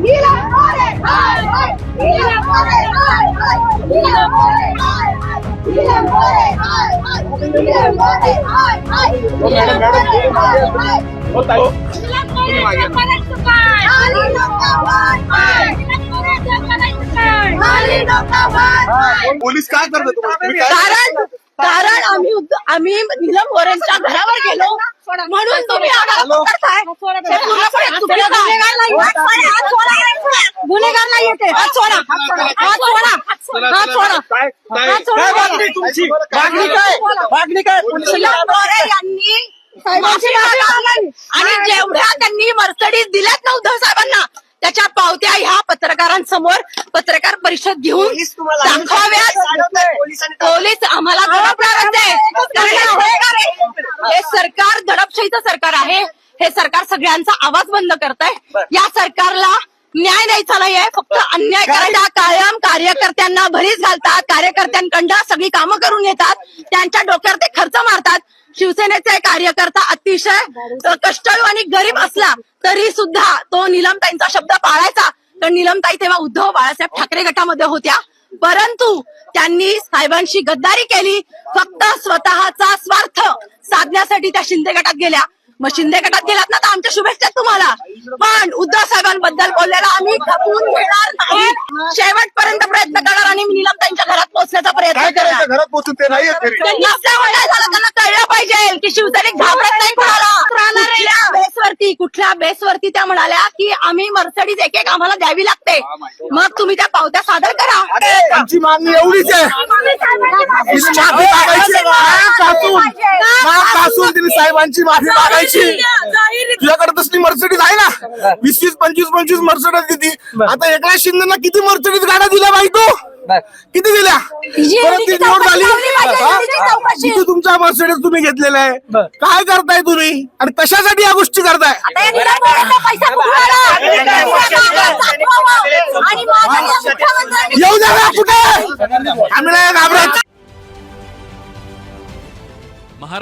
Mira, ore, ore, ore. Police काय करतात काय कारण कारण आम्ही आम्ही नीलम गोरेंच्या घरावर गेलो. म्हणून तुम्ही आम्हाला पकडताय. हे पूर्णपणे चुकीचं आहे. गुन्हेगार नाही येते. हात सोडा हात सोडा. हात सोडा. हात सोडा. काय काय हात सोडा. काय मागणी तुमची? मागणी काय मागणी काय? यांनी साहेबांची. आणि जेवढ्या त्यांनी मर्सडीज दिल्यात ना उद्धव साहेबांना त्याच्या पावत्या ह्या पत्रकारांसमोर पत्रकार परिषद घेऊन दाखवाव्यात पोलीस आम्हाला दडपणारच आहे. कारण हे- हे सरकार दडपशाहीचं सरकार आहे. हे सरकार सगळ्यांचा आवाज बंद करत आहे या सरकारला न्याय द्यायचा नाहीये फक्त अन्याय करायचा कायम कार्यकर्त्यांना भरीस घालतात कार्यकर्त्यांकडं सगळी कामं करून घेतात त्यांच्या डोक्यावर ते खर्च मारतात. शिवसेनेचा कार्यकर्ता अतिशय कष्टाळू आणि गरीब असला तरी सुद्धा तो निलमताईंचा शब्द पाळायचा. तर निलमताई तेव्हा उद्धव बाळासाहेब ठाकरे गटामध्ये होत्या. परंतु त्यांनी साहेबांशी गद्दारी केली. फक्त स्वतःचा स्वार्थ साधण्यासाठी त्या शिंदे गटात गेल्या. मग शिंदे गटात गेलात ना तर आमच्या शुभेच्छा तुम्हाला. पण उद्धव साहेबांबद्दल बोललेला आम्ही खपून घेणार नाही. शेवटपर्यंत प्रयत्न करणार आणि निलमताईंच्या घरात पोहोचण्याचा प्रयत्न काय करणार. करायचं घरात पोहोचून ते नाही घरी. त्यांनी झालं कळलं पाहिजे की शिवसैनिक घाबरत नाही कोणाला. कुठल्या बेसवरती कुठल्या बेसवरती त्या म्हणाल्या की आम्ही मर्सडीज एक एक आम्हाला द्यावी लागते. मग तुम्ही त्या पावत्या सादर करा. आमची मागणी एवढीच आहे. मागायची घासून तिने साहेबांची माफी मागायची. तुझ्याकडे तसली मर्सिडीज आहे ना? वीस वीस पंचवीस पंचवीस मर्सिडीज किती आता एकनाथ शिंदेना किती मर्सिडीज गाड्या दिल्या बाई तू? किती दिल्या? परत ती निवड झाली? किती तुमचा मर्सिडीज तुम्ही घेतलेला आहे. काय करताय तुम्ही? आणि कशासाठी या गोष्टी करताय? येऊ द्या ना कुठे? आम्ही नाही घाबरत